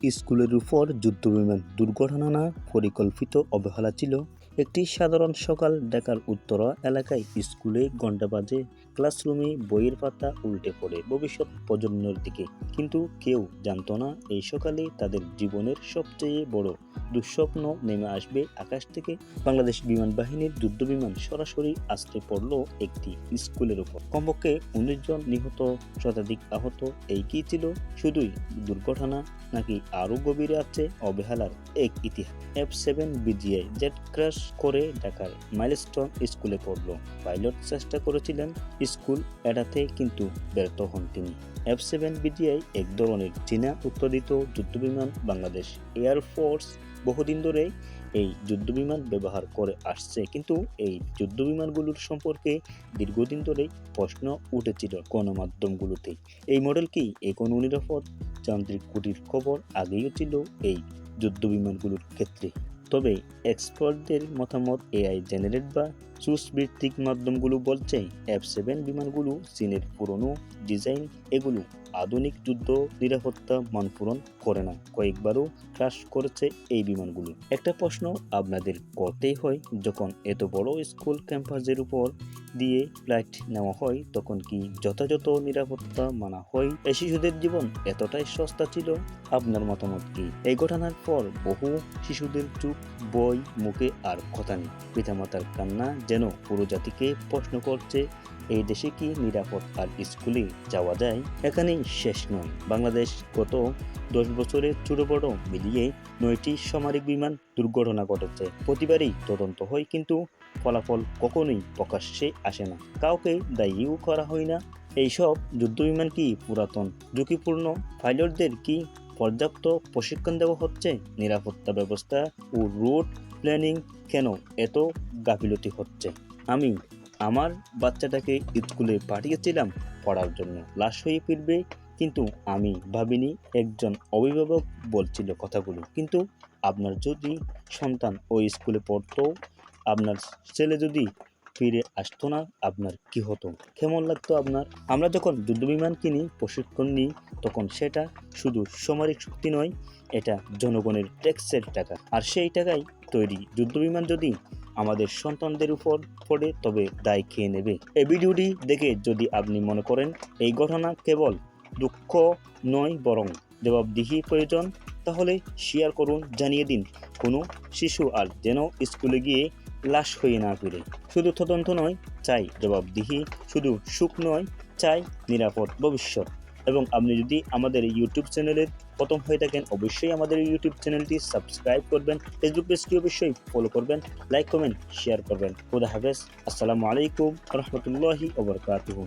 স্কুলের উপর যুদ্ধবিমান দুর্ঘটনা পরিকল্পিত অবহেলা ছিল একটি সাধারণ সকাল ঢাকার উত্তরা এলাকায় স্কুলে ঘণ্টা বাজে, ক্লাসরুমে বইয়ের পাতা উল্টে পড়ে ভবিষ্যৎ প্রজন্মের দিকে। কিন্তু কেউ জানতো না, এই সকালে তাদের জীবনের সবচেয়ে বড় দুঃস্বপ্ন নেমে আসবে আকাশ থেকে। বাংলাদেশ বিমান বাহিনীর যুদ্ধ বিমান সরাসরি আসতে পড়ল একটি স্কুলের উপর। কমপক্ষে উনিশ জন নিহত, শতাধিক আহত, এই কি ছিল? শুধুই দুর্ঘটনা নাকি আরও গভীরে আছে অবহেলার এক ইতিহাস? F seven BGI, jet crash করে ঢাকার মাইলস্টোন স্কুলে পড়ল। পাইলট চেষ্টা করেছিলেন স্কুল এড়াতে, কিন্তু ব্যর্থ হন তিনি। এফ সেভেন বিজিআই এক ধরনের চীনা উৎপাদিত যুদ্ধবিমান বাংলাদেশ এয়ারফোর্স বহুদিন ধরে এই যুদ্ধবিমান ব্যবহার করে আসছে। কিন্তু এই যুদ্ধবিমানগুলোর সম্পর্কে দীর্ঘদিন ধরেই প্রশ্ন উঠেছিল গণমাধ্যমগুলোতে। এই মডেল কি এখন নিরাপদ? যান্ত্রিক কুটির খবর আগেও ছিল এই যুদ্ধবিমানগুলোর ক্ষেত্রে। তবে এক্সপার্টদের মতামত এআই জেনারেট বা সুস ভিত্তিক মাধ্যমগুলো বলছে এফ সেভেন বিমানগুলো চীনের পুরনো ডিজাইন, এগুলো আধুনিক যুদ্ধ, নিরাপত্তা মান পূরণ করে না। কয়েকবারও ক্রাশ করেছে এই বিমানগুলো। একটা প্রশ্ন আপনাদের করতেই হয়, যখন এত বড় স্কুল ক্যাম্পাসের উপর দিয়ে ফ্লাইট নেওয়া হয়, তখন কি যথাযথ নিরাপত্তা মানা হয়? এই শিশুদের জীবন এতটাই সস্তা ছিল, আপনার মতামত কি? এই ঘটনার পর বহু শিশুদের চুপ বই, মুখে আর কথা নেই। পিতামাতার কান্না যেন পুরো জাতিকে প্রশ্ন করছে, এই দেশে কি নিরাপদ আর স্কুলে যাওয়া যায়? এখানেই শেষ নয়। বাংলাদেশ গত দশ বছরে ছোট বড় মিলিয়ে নয়টি সামরিক বিমান দুর্ঘটনা ঘটেছে। প্রতিবারই তদন্ত হয়, কিন্তু ফলাফল কখনোই প্রকাশ্যে আসে না। কাউকে দায়ীও করা হয় না। এইসব যুদ্ধবিমান কি পুরাতন, ঝুঁকিপূর্ণ? পাইলটদের কি পর্যাপ্ত প্রশিক্ষণ দেওয়া হচ্ছে, নিরাপত্তা ব্যবস্থা ও রুট প্ল্যানিং কেন এত গাফিলতি হচ্ছে? আমি আমার বাচ্চাটাকে স্কুলে পাঠিয়েছিলাম পড়ার জন্য। লাশ হয়ে ফিরবে কিন্তু আমি ভাবিনি, একজন অভিভাবক বলছিল কথাগুলো। কিন্তু আপনার যদি সন্তান ওই স্কুলে পড়তো, আপনার ছেলে যদি ফিরে আসতো না, আপনার কি হতো? কেমন লাগতো আপনার? আমরা যখন যুদ্ধবিমান কিনি, প্রশিক্ষণ নিই, তখন সেটা শুধু সামরিক শক্তি নয়, এটা জনগণের ট্যাক্সের টাকা। আর সেই টাকাই তৈরি যুদ্ধবিমান যদি আমাদের সন্তানদের উপর পড়ে, তবে দায় খেয়ে নেবে। এই ভিডিওটি দেখে যদি আপনি মনে করেন, এই ঘটনা কেবল দুঃখ নয়, বরং জবাবদিহি প্রয়োজন, তাহলে শেয়ার করুন, জানিয়ে দিন। কোনো শিশু আর যেন স্কুলে গিয়ে লাশ হয়ে না ফিরে। শুধু তদন্ত নয়, চাই জবাবদিহি, শুধু সুখ নয়, চাই নিরাপদ ভবিষ্যৎ। এবং আপনি যদি আমাদের ইউটিউব চ্যানেলের প্রথম হয়ে থাকেন, অবশ্যই আমাদের ইউটিউব চ্যানেলটি সাবস্ক্রাইব করবেন, ফেসবুক পেজটি অবশ্যই ফলো করবেন লাইক কমেন্ট শেয়ার করবেন। খুদা হাফেজ। আসসালামু আলাইকুম রহমতুল্লাহি ওবরকাতুহু